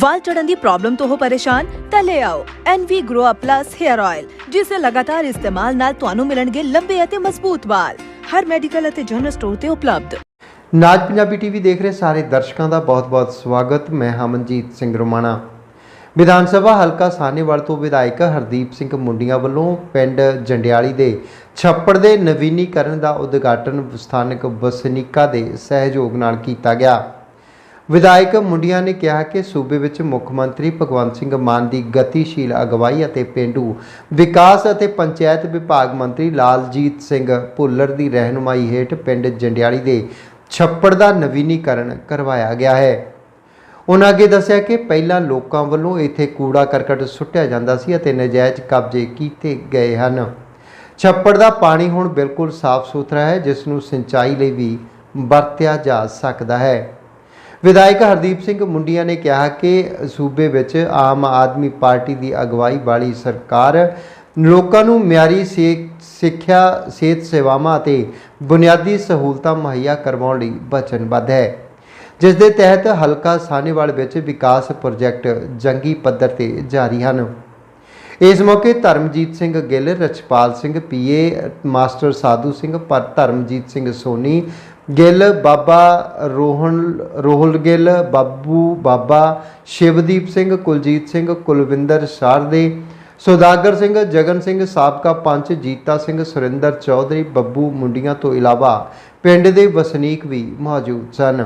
ਵਾਲ ਝੜਨ ਦੀ problem ਤੋਂ ਹੋ ਪਰੇਸ਼ਾਨ, ਤਾਂ ਲੈ ਆਓ NV Grow Up Plus Hair Oil ਜਿਸ ਦੇ ਲਗਾਤਾਰ ਇਸਤੇਮਾਲ ਨਾਲ ਤੁਹਾਨੂੰ ਮਿਲਣਗੇ ਲੰਬੇ ਅਤੇ ਮਜ਼ਬੂਤ ਵਾਲ। ਹਰ ਮੈਡੀਕਲ ਅਤੇ ਜਨਰਲ ਸਟੋਰ ਤੇ ਉਪਲਬਧ। ਨਾਜ ਪੰਜਾਬੀ ਟੀਵੀ ਦੇਖ ਰਹੇ ਸਾਰੇ ਦਰਸ਼ਕਾਂ ਦਾ ਬਹੁਤ-ਬਹੁਤ ਸਵਾਗਤ। ਮੈਂ ਹਾਂ ਸਿੰਘ ਰੋਮਾਣਾ। ਵਿਧਾਨ ਸਭਾ ਹਲਕਾ ਸਾਹਨੇਵਾਲ ਤੋਂ ਵਿਧਾਇਕ ਹਰਦੀਪ ਸਿੰਘ ਮੁੰਡੀਆਂ ਵੱਲੋਂ ਪਿੰਡ ਜੰਡਿਆਲੀ ਦੇ ਛੱਪੜ ਦੇ ਨਵੀਨੀਕਰਨ ਦਾ ਉਦਘਾਟਨ ਸਥਾਨਕ ਵਸਨੀਕਾਂ ਦੇ ਸਹਿਯੋਗ ਨਾਲ ਕੀਤਾ ਗਿਆ। ਵਿਧਾਇਕ ਮੁੰਡੀਆਂ ਨੇ ਕਿਹਾ ਕਿ ਸੂਬੇ ਵਿੱਚ ਮੁੱਖ ਮੰਤਰੀ ਭਗਵੰਤ ਸਿੰਘ ਮਾਨ ਦੀ ਗਤੀਸ਼ੀਲ ਅਗਵਾਈ ਅਤੇ ਪਿੰਡੂ ਵਿਕਾਸ ਅਤੇ ਪੰਚਾਇਤ ਵਿਭਾਗ ਮੰਤਰੀ ਲਾਲਜੀਤ ਸਿੰਘ ਭੁੱਲਰ ਦੀ ਰਹਿਨੁਮਾਈ ਹੇਠ ਪਿੰਡ ਜੰਡਿਆਲੀ ਦੇ ਛੱਪੜ ਦਾ ਨਵੀਨੀਕਰਨ ਕਰਵਾਇਆ ਗਿਆ ਹੈ। ਉਹਨਾਂ ਅੱਗੇ ਦੱਸਿਆ ਕਿ ਪਹਿਲਾਂ ਲੋਕਾਂ ਵੱਲੋਂ ਇੱਥੇ ਕੂੜਾ ਕਰਕਟ ਸੁੱਟਿਆ ਜਾਂਦਾ ਸੀ ਅਤੇ ਨਜਾਇਜ਼ ਕਬਜ਼ੇ ਕੀਤੇ ਗਏ ਹਨ। ਛੱਪੜ ਦਾ ਪਾਣੀ ਹੁਣ ਬਿਲਕੁਲ ਸਾਫ਼ ਸੁਥਰਾ ਹੈ, ਜਿਸ ਨੂੰ ਸਿੰਚਾਈ ਲਈ ਵੀ ਵਰਤਿਆ ਜਾ ਸਕਦਾ ਹੈ। ਵਿਧਾਇਕ ਹਰਦੀਪ ਸਿੰਘ ਮੁੰਡੀਆਂ ਨੇ ਕਿਹਾ ਕਿ ਸੂਬੇ ਵਿੱਚ ਆਮ ਆਦਮੀ ਪਾਰਟੀ ਦੀ ਅਗਵਾਈ ਵਾਲੀ ਸਰਕਾਰ ਲੋਕਾਂ ਨੂੰ ਮਿਆਰੀ ਸੇ- ਸਿੱਖਿਆ, ਸਿਹਤ ਸੇਵਾਵਾਂ ਅਤੇ ਬੁਨਿਆਦੀ ਸਹੂਲਤਾਂ ਮੁਹੱਈਆ ਕਰਵਾਉਣ ਲਈ ਵਚਨਬੱਧ ਹੈ। ਜਿਸ ਦੇ ਤਹਿਤ ਹਲਕਾ ਸਾਨੇਵਾਲ ਵਿੱਚ ਵਿਕਾਸ ਪ੍ਰੋਜੈਕਟ ਜੰਗੀ ਪੱਧਰ ਤੇ ਜਾਰੀ ਹਨ। ਇਸ ਮੌਕੇ ਧਰਮਜੀਤ ਸਿੰਘ ਗਿੱਲ, ਰਛਪਾਲ ਸਿੰਘ ਪੀਏ ਮਾਸਟਰ ਸਾਧੂ ਸਿੰਘ, ਪਰ ਧਰਮਜੀਤ ਸਿੰਘ ਸੋਨੀ ਗਿੱਲ, ਬਾਬਾ ਰੋਹਨ, ਰੋਹਲ ਗਿੱਲ, ਬਾਬੂ, ਬਾਬਾ ਸ਼ਿਵਦੀਪ ਸਿੰਘ, ਕੁਲਜੀਤ ਸਿੰਘ, ਕੁਲਵਿੰਦਰ ਸ਼ਾਰਦੇ, ਸੁਦਾਗਰ ਸਿੰਘ, ਜਗਨ ਸਿੰਘ, ਸਾਬਕਾ ਪੰਚ, ਜੀਤਾ ਸਿੰਘ, ਸੁਰਿੰਦਰ ਚੌਧਰੀ, ਬੱਬੂ ਮੁੰਡੀਆਂ ਤੋਂ ਇਲਾਵਾ ਪਿੰਡ ਦੇ ਵਸਨੀਕ ਵੀ ਮੌਜੂਦ ਸਨ।